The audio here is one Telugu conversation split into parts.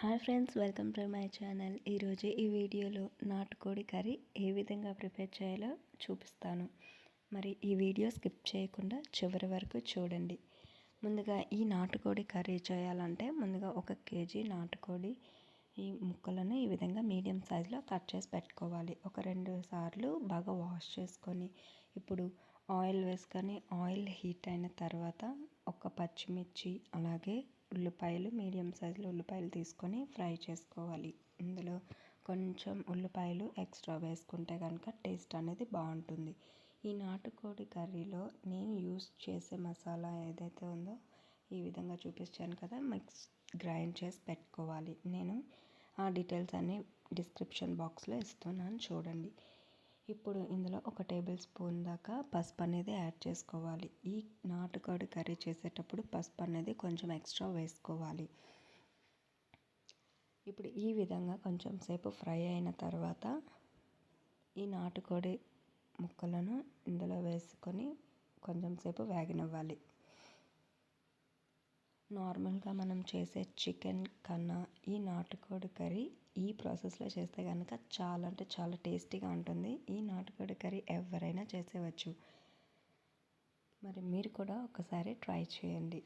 Hi friends welcome to my channel. ఈరోజు ఈ వీడియోలో నాటుకోడి కర్రీ ఏ విధంగా ప్రిపేర్ చేయాలో చూపిస్తాను. మరి ఈ వీడియో స్కిప్ చేయకుండా చివరి వరకు చూడండి. ముందుగా ఈ నాటుకోడి కర్రీ చేయాలంటే ముందుగా ఒక కేజీ నాటుకోడి ఈ ముక్కలను ఈ విధంగా మీడియం సైజులో కట్ చేసి పెట్టుకోవాలి. ఒక రెండు సార్లు బాగా వాష్ చేసుకొని ఇప్పుడు ఆయిల్ వేసుకొని ఆయిల్ హీట్ అయిన తర్వాత ఒక పచ్చిమిర్చి అలాగే ఉల్లిపాయలు మీడియం సైజులో ఉల్లిపాయలు తీసుకొని ఫ్రై చేసుకోవాలి. ఇందులో కొంచెం ఉల్లిపాయలు ఎక్స్ట్రా వేసుకుంటే కనుక టేస్ట్ అనేది బాగుంటుంది. ఈ నాటుకోడి కర్రీలో నేను యూస్ చేసే మసాలా ఏదైతే ఉందో ఈ విధంగా చూపించాను కదా మిక్స్ గ్రైండ్ చేసి పెట్టుకోవాలి. నేను ఆ డీటెయిల్స్ అన్నీ డిస్క్రిప్షన్ బాక్స్లో ఇస్తున్నాను చూడండి. ఇప్పుడు ఇందులో ఒక టేబుల్ స్పూన్ దాకా పసుపు అనేది యాడ్ చేసుకోవాలి. ఈ నాటుకోడి కర్రీ చేసేటప్పుడు పసుపు అనేది కొంచెం ఎక్స్ట్రా వేసుకోవాలి. ఇప్పుడు ఈ విధంగా కొంచెం సేపు ఫ్రై అయిన తర్వాత ఈ నాటుకోడి ముక్కలను ఇందులో వేసుకొని కొంచెం సేపు వేగనివ్వాలి. నార్మల్గా మనం చేసే చికెన్ కన్నా ఈ నాటుకోడి కర్రీ ఈ ప్రాసెస్లో చేస్తే కనుక చాలా అంటే చాలా టేస్టీగా ఉంటుంది. ఈ నాటుకోడి కర్రీ ఎవరైనా చేసేవచ్చు. మరి మీరు కూడా ఒకసారి ట్రై చేయండి.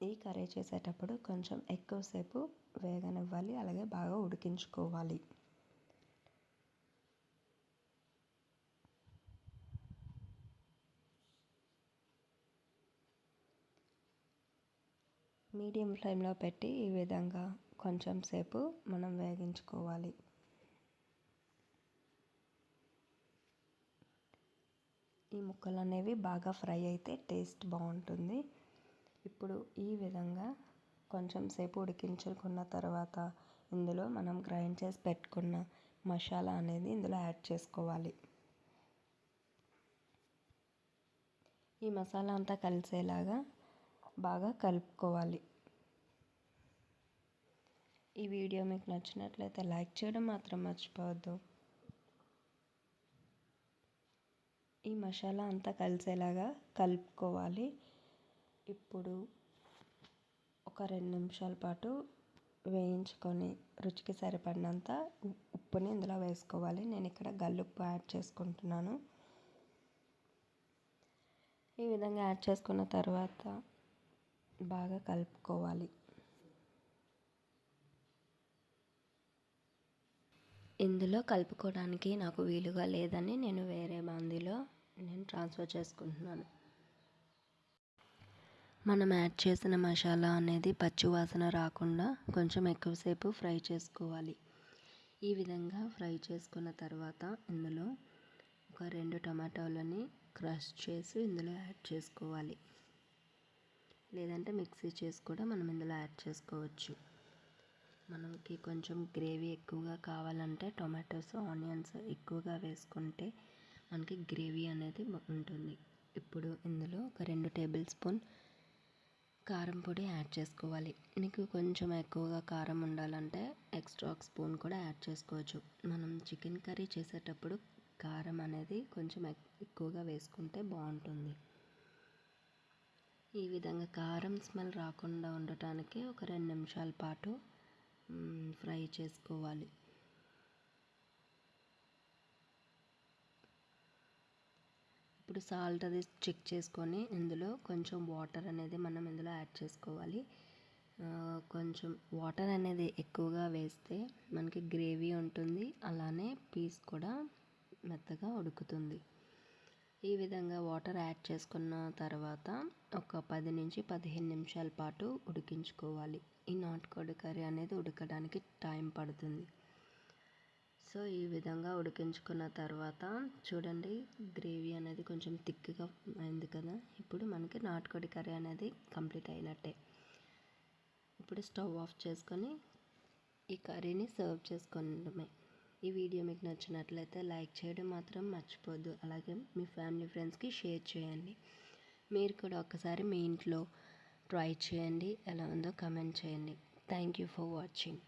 ఈ కర్రీ చేసేటప్పుడు కొంచెం ఎక్కువసేపు వేగనివ్వాలి అలాగే బాగా ఉడికించుకోవాలి. మీడియం ఫ్లేమ్లో పెట్టి ఈ విధంగా కొంచెం సేపు మనం వేగించుకోవాలి. ఈ ముక్కలు అనేవి బాగా ఫ్రై అయితే టేస్ట్ బాగుంటుంది. ఇప్పుడు ఈ విధంగా కొంచెం సేపు ఉడికించుకున్న తర్వాత ఇందులో మనం గ్రైండ్ చేసి పెట్టుకున్న మసాలా అనేది ఇందులో యాడ్ చేసుకోవాలి. ఈ మసాలా అంతా కలిసేలాగా బాగా కలుపుకోవాలి. ఈ వీడియో మీకు నచ్చినట్లయితే లైక్ చేయడం మాత్రం మర్చిపోవద్దు. ఈ మసాలా అంతా కలిసేలాగా కలుపుకోవాలి. ఇప్పుడు ఒక రెండు నిమిషాల పాటు వేయించుకొని రుచికి సరిపడినంత ఉప్పుని ఇందులో వేసుకోవాలి. నేను ఇక్కడ గల్లుప్పు యాడ్ చేసుకుంటున్నాను. ఈ విధంగా యాడ్ చేసుకున్న తర్వాత బాగా కలుపుకోవాలి. ఇందులో కలుపుకోవడానికి నాకు వీలుగా లేదని నేను వేరే బాందీలో నేను ట్రాన్స్ఫర్ చేసుకుంటున్నాను. మనం యాడ్ చేసిన మసాలా అనేది పచ్చి వాసన రాకుండా కొంచెం ఎక్కువసేపు ఫ్రై చేసుకోవాలి. ఈ విధంగా ఫ్రై చేసుకున్న తర్వాత ఇందులో ఒక రెండు టమాటోలని క్రష్ చేసి ఇందులో యాడ్ చేసుకోవాలి. లేదంటే మిక్సీ చేసి కూడా మనం ఇందులో యాడ్ చేసుకోవచ్చు. మనకి కొంచెం గ్రేవీ ఎక్కువగా కావాలంటే టొమాటోస్ ఆనియన్స్ ఎక్కువగా వేసుకుంటే మనకి గ్రేవీ అనేది ఉంటుంది. ఇప్పుడు ఇందులో ఒక రెండు టేబుల్ స్పూన్ కారం పొడి యాడ్ చేసుకోవాలి. మీకు కొంచెం ఎక్కువగా కారం ఉండాలంటే ఎక్స్ట్రా ఒక స్పూన్ కూడా యాడ్ చేసుకోవచ్చు. మనం చికెన్ కర్రీ చేసేటప్పుడు కారం అనేది కొంచెం ఎక్కువగా వేసుకుంటే బాగుంటుంది. ఈ విధంగా కారం స్మెల్ రాకుండా ఉండటానికి ఒక రెండు నిమిషాల పాటు ఫ్రై చేసుకోవాలి. ఇప్పుడు సాల్ట్ అది చెక్ చేసుకొని ఇందులో కొంచెం వాటర్ అనేది మనం ఇందులో యాడ్ చేసుకోవాలి. కొంచెం వాటర్ అనేది ఎక్కువగా వేస్తే మనకి గ్రేవీ ఉంటుంది. అలానే పీస్ కూడా మెత్తగా ఉడుకుతుంది. ఈ విధంగా వాటర్ యాడ్ చేసుకున్న తర్వాత ఒక పది నుంచి పదిహేను నిమిషాల పాటు ఉడికించుకోవాలి. ఈ నాటుకోడి కర్రీ అనేది ఉడకడానికి టైం పడుతుంది. సో ఈ విధంగా ఉడికించుకున్న తర్వాత చూడండి గ్రేవీ అనేది కొంచెం థిక్గా అయింది కదా. ఇప్పుడు మనకి నాటుకోడి కర్రీ అనేది కంప్లీట్ అయినట్టే. ఇప్పుడు స్టవ్ ఆఫ్ చేసుకొని ఈ కర్రీని సర్వ్ చేసుకోవడమే. ఈ వీడియో మీకు నచ్చినట్లయితే లైక్ చేయడం మాత్రం మర్చిపోద్దు అలాగే మీ ఫ్యామిలీ ఫ్రెండ్స్కి షేర్ చేయండి. మీరు కూడా ఒకసారి మీ ఇంట్లో ట్రై చేయండి. ఎలా ఉందో కమెంట్ చేయండి. Thank you for watching.